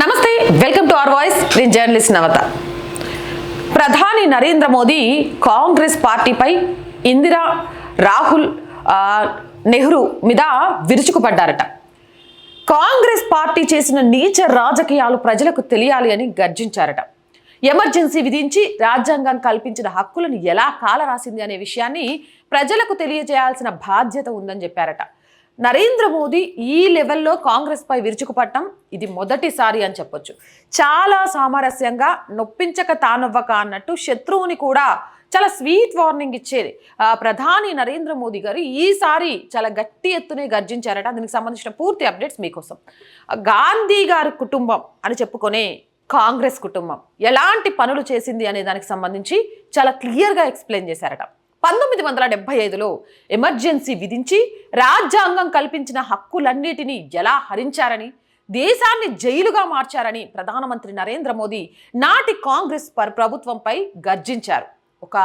నమస్తే welcome to our voice. నేను journalist Navata. ప్రధాని నరేంద్ర మోదీ కాంగ్రెస్ పార్టీపై ఇందిరా రాహుల్ నెహ్రూ మీద విరుచుకుపడ్డారట. కాంగ్రెస్ పార్టీ చేసిన నీచ రాజకీయాలు ప్రజలకు తెలియాలి అని గర్జించారట. ఎమర్జెన్సీ విధించి రాజ్యాంగం కల్పించిన హక్కులను ఎలా కాలరాసింది అనే విషయాన్ని ప్రజలకు తెలియజేయాల్సిన బాధ్యత ఉందని చెప్పారట. నరేంద్ర మోదీ ఈ లెవెల్లో కాంగ్రెస్ పై విరుచుకుపట్టడం ఇది మొదటిసారి అని చెప్పొచ్చు. చాలా సామరస్యంగా నొప్పించక తానవ్వక అన్నట్టు శత్రువుని కూడా చాలా స్వీట్ వార్నింగ్ ఇచ్చేది ప్రధాని నరేంద్ర మోదీ గారు ఈసారి చాలా గట్టి ఎత్తునే గర్జించారట. దీనికి సంబంధించిన పూర్తి అప్డేట్స్ మీకోసం. గాంధీ గారి కుటుంబం అని చెప్పుకునే కాంగ్రెస్ కుటుంబం ఎలాంటి పనులు చేసింది అనే దానికి సంబంధించి చాలా క్లియర్గా ఎక్స్ప్లెయిన్ చేశారట. పంతొమ్మిది వందల డెబ్బై ఐదులో ఎమర్జెన్సీ విధించి రాజ్యాంగం కల్పించిన హక్కులన్నిటినీ ఎలా హరించారని దేశాన్ని జైలుగా మార్చారని ప్రధానమంత్రి నరేంద్ర మోదీ నాటి కాంగ్రెస్ పర్ ప్రభుత్వంపై గర్జించారు. ఒక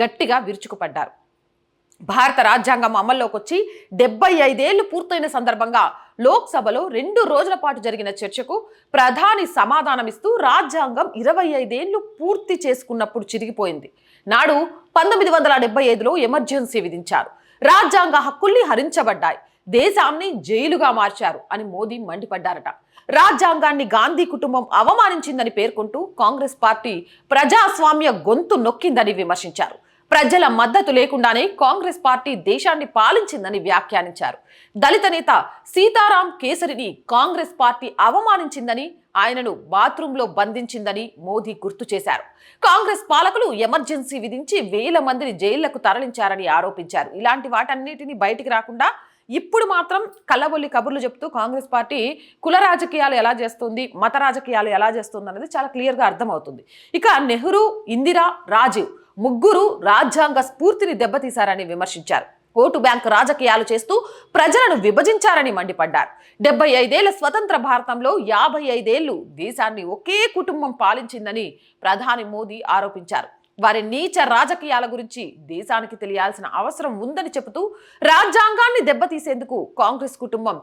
గట్టిగా విరుచుకుపడ్డారు. భారత రాజ్యాంగం అమల్లోకి వచ్చి డెబ్బై ఐదేళ్ళు పూర్తయిన సందర్భంగా లోక్సభలో రెండు రోజుల పాటు జరిగిన చర్చకు ప్రధాని సమాధానమిస్తూ రాజ్యాంగం ఇరవై ఐదేళ్ళు పూర్తి చేసుకున్నప్పుడు చిరిగిపోయింది. నాడు పంతొమ్మిది వందల డెబ్బై ఐదులో ఎమర్జెన్సీ విధించారు. రాజ్యాంగ హక్కుల్ని హరించబడ్డాయి. దేశాన్ని జైలుగా మార్చారు అని మోదీ మండిపడ్డారట. రాజ్యాంగాన్ని గాంధీ కుటుంబం అవమానించిందని పేర్కొంటూ కాంగ్రెస్ పార్టీ ప్రజాస్వామ్య గొంతు నొక్కిందని విమర్శించారు. ప్రజల మద్దతు లేకుండానే కాంగ్రెస్ పార్టీ దేశాన్ని పాలించిందని వ్యాఖ్యానించారు. దళిత నేత సీతారాం కేసరిని కాంగ్రెస్ పార్టీ అవమానించిందని ఆయనను బాత్రూంలో బంధించిందని మోదీ గుర్తు చేశారు. కాంగ్రెస్ పాలకులు ఎమర్జెన్సీ విధించి వేల మందిని జైళ్ళకు తరలించారని ఆరోపించారు. ఇలాంటి వాటన్నిటిని బయటికి రాకుండా ఇప్పుడు మాత్రం కళ్ళబొల్లి కబుర్లు చెప్తూ కాంగ్రెస్ పార్టీ కుల రాజకీయాలు ఎలా చేస్తుంది మత రాజకీయాలు ఎలా చేస్తుంది అనేది చాలా క్లియర్గా అర్థమవుతుంది. ఇక నెహ్రూ ఇందిరా రాజీవ్ ముగ్గురు రాజ్యాంగ స్ఫూర్తిని దెబ్బతీశారని విమర్శించారు. ఓటు బ్యాంకు రాజకీయాలు చేస్తూ ప్రజలను విభజించారని మండిపడ్డారు. డెబ్బై ఐదేళ్ళ స్వతంత్ర భారతంలో యాభై ఐదేళ్ళు దేశాన్ని ఒకే కుటుంబం పాలించిందని ప్రధాని మోదీ ఆరోపించారు. వారి నీచ రాజకీయాల గురించి దేశానికి తెలియాల్సిన అవసరం ఉందని చెబుతూ రాజ్యాంగాన్ని దెబ్బతీసేందుకు కాంగ్రెస్ కుటుంబం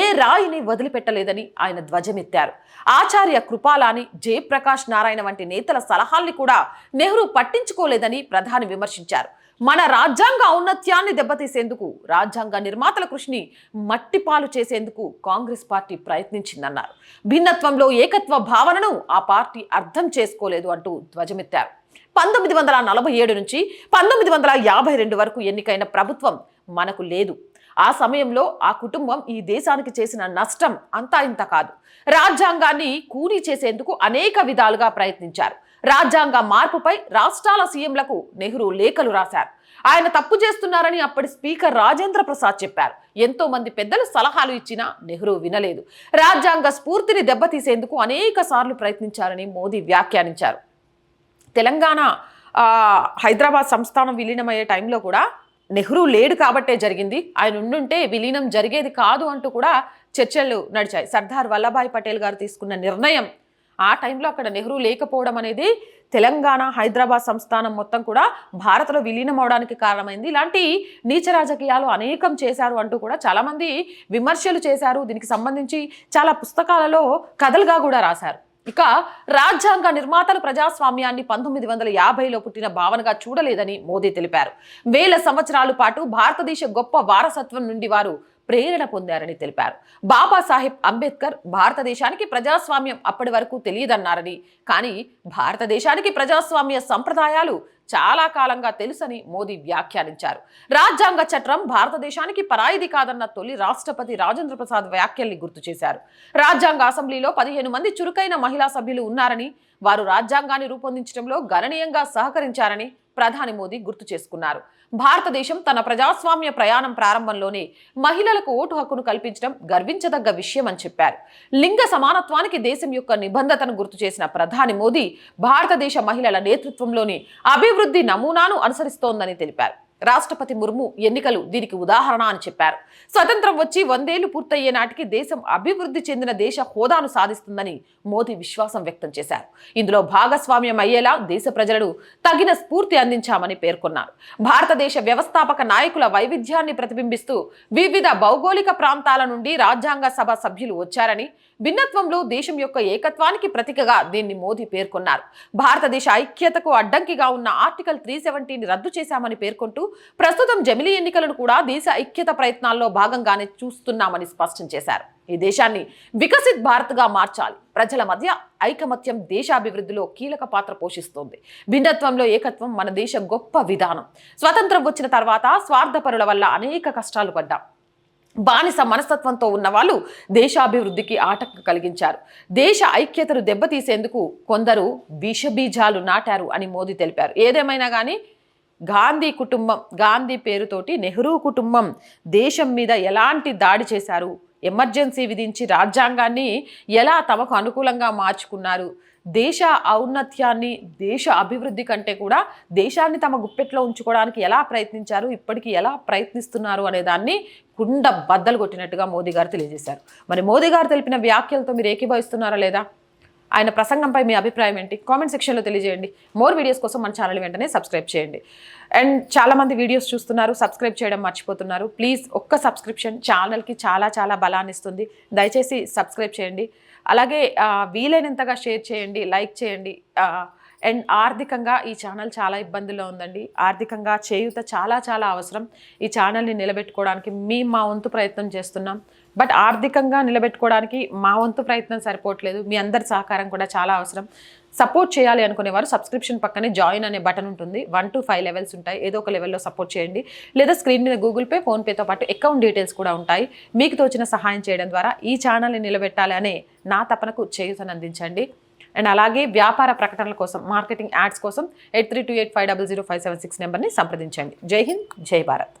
ఏ రాయిని వదిలిపెట్టలేదని ఆయన ధ్వజమెత్తారు. ఆచార్య కృపాలాని జయప్రకాష్ నారాయణ వంటి నేతల సలహాల్ని కూడా నెహ్రూ పట్టించుకోలేదని ప్రధాని విమర్శించారు. మన రాజ్యాంగ ఔన్నత్యాన్ని దెబ్బతీసేందుకు రాజ్యాంగ నిర్మాతల కృషిని మట్టిపాలు చేసేందుకు కాంగ్రెస్ పార్టీ ప్రయత్నించిందన్నారు. భిన్నత్వంలో ఏకత్వ భావనను ఆ పార్టీ అర్థం చేసుకోలేదు అంటూ ధ్వజమెత్తారు. పంతొమ్మిది వందల నలభై ఏడు నుంచి పంతొమ్మిది వందల యాభై రెండు వరకు ఎన్నికైన ప్రభుత్వం మనకు లేదు. ఆ సమయంలో ఆ కుటుంబం ఈ దేశానికి చేసిన నష్టం అంతా ఇంత కాదు. రాజ్యాంగాన్ని కూలీ చేసేందుకు అనేక విధాలుగా ప్రయత్నించారు. రాజ్యాంగ మార్పుపై రాష్ట్రాల సీఎంలకు నెహ్రూ లేఖలు రాశారు. ఆయన తప్పు చేస్తున్నారని అప్పటి స్పీకర్ రాజేంద్ర ప్రసాద్ చెప్పారు. ఎంతో మంది పెద్దలు సలహాలు ఇచ్చినా నెహ్రూ వినలేదు. రాజ్యాంగ స్ఫూర్తిని దెబ్బతీసేందుకు అనేక సార్లు ప్రయత్నించారని మోదీ వ్యాఖ్యానించారు. తెలంగాణ హైదరాబాద్ సంస్థానం విలీనమయ్యే టైంలో కూడా నెహ్రూ లేడు కాబట్టే జరిగింది. ఆయన ఉండుంటే విలీనం జరిగేది కాదు అంటూ కూడా చర్చలు నడిచాయి. సర్దార్ వల్లభాయ్ పటేల్ గారు తీసుకున్న నిర్ణయం ఆ టైంలో అక్కడ నెహ్రూ లేకపోవడం అనేది తెలంగాణ హైదరాబాద్ సంస్థానం మొత్తం కూడా భారత్లో విలీనం అవడానికి కారణమైంది. ఇలాంటి నీచ రాజకీయాలు అనేకం చేశారు అంటూ కూడా చాలామంది విమర్శలు చేశారు. దీనికి సంబంధించి చాలా పుస్తకాలలో కథలుగా కూడా రాశారు. ఇక రాజ్యాంగ నిర్మాతలు ప్రజాస్వామ్యాన్ని పంతొమ్మిది వందల యాభైలో పుట్టిన భావనగా చూడలేదని మోదీ తెలిపారు. వేల సంవత్సరాల పాటు భారతదేశ గొప్ప వారసత్వం నుండి వారు ప్రేరణ పొందారని తెలిపారు. బాబాసాహెబ్ అంబేద్కర్ భారతదేశానికి ప్రజాస్వామ్యం అప్పటి వరకు తెలియదన్నారని కానీ భారతదేశానికి ప్రజాస్వామ్య సంప్రదాయాలు చాలా కాలంగా తెలుసని మోదీ వ్యాఖ్యానించారు. రాజ్యాంగ చట్టం భారతదేశానికి పరాయిది కాదన్న తొలి రాష్ట్రపతి రాజేంద్ర ప్రసాద్ వ్యాఖ్యల్ని గుర్తు చేశారు. రాజ్యాంగ అసెంబ్లీలో పదిహేను మంది చురుకైన మహిళా సభ్యులు ఉన్నారని వారు రాజ్యాంగాన్ని రూపొందించడంలో గణనీయంగా సహకరించారని ప్రధాని మోదీ గుర్తు చేసుకున్నారు. భారతదేశం తన ప్రజాస్వామ్య ప్రయాణం ప్రారంభంలోనే మహిళలకు ఓటు హక్కును కల్పించడం గర్వించదగ్గ విషయం అని చెప్పారు. లింగ సమానత్వానికి దేశం యొక్క నిబంధతను గుర్తు చేసిన ప్రధాని మోదీ భారతదేశ మహిళల నేతృత్వంలోని అభివృద్ధి నమూనాను అనుసరిస్తోందని తెలిపారు. రాష్ట్రపతి ముర్ము ఎన్నికలు దీనికి ఉదాహరణ అని చెప్పారు. స్వతంత్రం వచ్చి వందేళ్ళు పూర్తయ్యే నాటికి దేశం అభివృద్ధి చెందిన దేశ హోదాను సాధిస్తుందని మోదీ విశ్వాసం వ్యక్తం చేశారు. ఇందులో భాగస్వామ్యం అయ్యేలా దేశ ప్రజలను తగిన స్ఫూర్తి అందించామని పేర్కొన్నారు. భారతదేశ వ్యవస్థాపక నాయకుల వైవిధ్యాన్ని ప్రతిబింబిస్తూ వివిధ భౌగోళిక ప్రాంతాల నుండి రాజ్యాంగ సభ సభ్యులు వచ్చారని భిన్నత్వంలో దేశం యొక్క ఏకత్వానికి ప్రతీకగా దీన్ని మోదీ పేర్కొన్నారు. భారతదేశ ఐక్యతకు అడ్డంకిగా ఉన్న ఆర్టికల్ త్రీ సెవెంటీని రద్దు చేశామని పేర్కొంటూ ప్రస్తుతం జమిలీ ఎన్నికలను కూడా దేశ ఐక్యత ప్రయత్నాల్లో భాగంగానే చూస్తున్నామని స్పష్టం చేశారు. ఈ దేశాన్ని వికసిత్ భారత్గా మార్చాలి. ప్రజల మధ్య ఐకమత్యం దేశాభివృద్ధిలో కీలక పాత్ర పోషిస్తోంది. భిన్నత్వంలో ఏకత్వం మన దేశ గొప్ప విధానం. స్వతంత్రం వచ్చిన తర్వాత స్వార్థపరుల వల్ల అనేక కష్టాలు పడ్డాం. బానిస మనస్తత్వంతో ఉన్న వాళ్ళు దేశాభివృద్ధికి ఆటంకం కలిగించారు. దేశ ఐక్యతను దెబ్బతీసేందుకు కొందరు విషబీజాలు నాటారు అని మోదీ తెలిపారు. ఏదేమైనా కానీ గాంధీ కుటుంబం గాంధీ పేరుతోటి నెహ్రూ కుటుంబం దేశం మీద ఎలాంటి దాడి చేశారు? ఎమర్జెన్సీ విధించి రాజ్యాంగాన్ని ఎలా తమకు అనుకూలంగా మార్చుకున్నారు? దేశ ఔన్నత్యాన్ని దేశ అభివృద్ధి కంటే కూడా దేశాన్ని తమ గుప్పెట్లో ఉంచుకోవడానికి ఎలా ప్రయత్నించారు? ఇప్పటికీ ఎలా ప్రయత్నిస్తున్నారు? అనే దాన్ని కుండ బద్దలు కొట్టినట్టుగా మోదీ గారు తెలియజేశారు. మరి మోదీ గారు తెలిపిన వ్యాఖ్యలతో మీరు ఏకీభవిస్తున్నారా లేదా? ఆయన ప్రసంగంపై మీ అభిప్రాయం ఏంటి? కామెంట్ సెక్షన్లో తెలియజేయండి. మోర్ వీడియోస్ కోసం మన ఛానల్ వెంటనే సబ్స్క్రైబ్ చేయండి. అండ్ చాలామంది వీడియోస్ చూస్తున్నారు సబ్స్క్రైబ్ చేయడం మర్చిపోతున్నారు. ప్లీజ్ ఒక్క సబ్స్క్రిప్షన్ ఛానల్కి చాలా చాలా బలాన్ని ఇస్తుంది. దయచేసి సబ్స్క్రైబ్ చేయండి. అలాగే వీలైనంతగా షేర్ చేయండి లైక్ చేయండి. అండ్ ఆర్థికంగా ఈ ఛానల్ చాలా ఇబ్బందుల్లో ఉందండి. ఆర్థికంగా చేయూత చాలా చాలా అవసరం. ఈ ఛానల్ని నిలబెట్టుకోవడానికి మీ మా వంతు ప్రయత్నం చేస్తున్నాం. బట్ ఆర్థికంగా నిలబెట్టుకోవడానికి మా వంతు ప్రయత్నం సరిపోవట్లేదు. మీ అందరి సహకారం కూడా చాలా అవసరం. సపోర్ట్ చేయాలి అనుకునేవారు సబ్స్క్రిప్షన్ పక్కనే జాయిన్ అనే బటన్ ఉంటుంది. వన్ టు ఫైవ్ లెవెల్స్ ఉంటాయి. ఏదో ఒక లెవెల్లో సపోర్ట్ చేయండి. లేదా స్క్రీన్ మీద గూగుల్ పే ఫోన్పేతో పాటు అకౌంట్ డీటెయిల్స్ కూడా ఉంటాయి. మీకు తోచిన సహాయం చేయడం ద్వారా ఈ ఛానల్ని నిలబెట్టాలి అనే నా తపనకు చేయూతను అందించండి. అండ్ అలాగే వ్యాపార ప్రకటనల కోసం మార్కెటింగ్ యాడ్స్ కోసం eight three two eight five double zero five seven six నెంబర్ని సంప్రదించండి. జై హింద్ జై భారత్.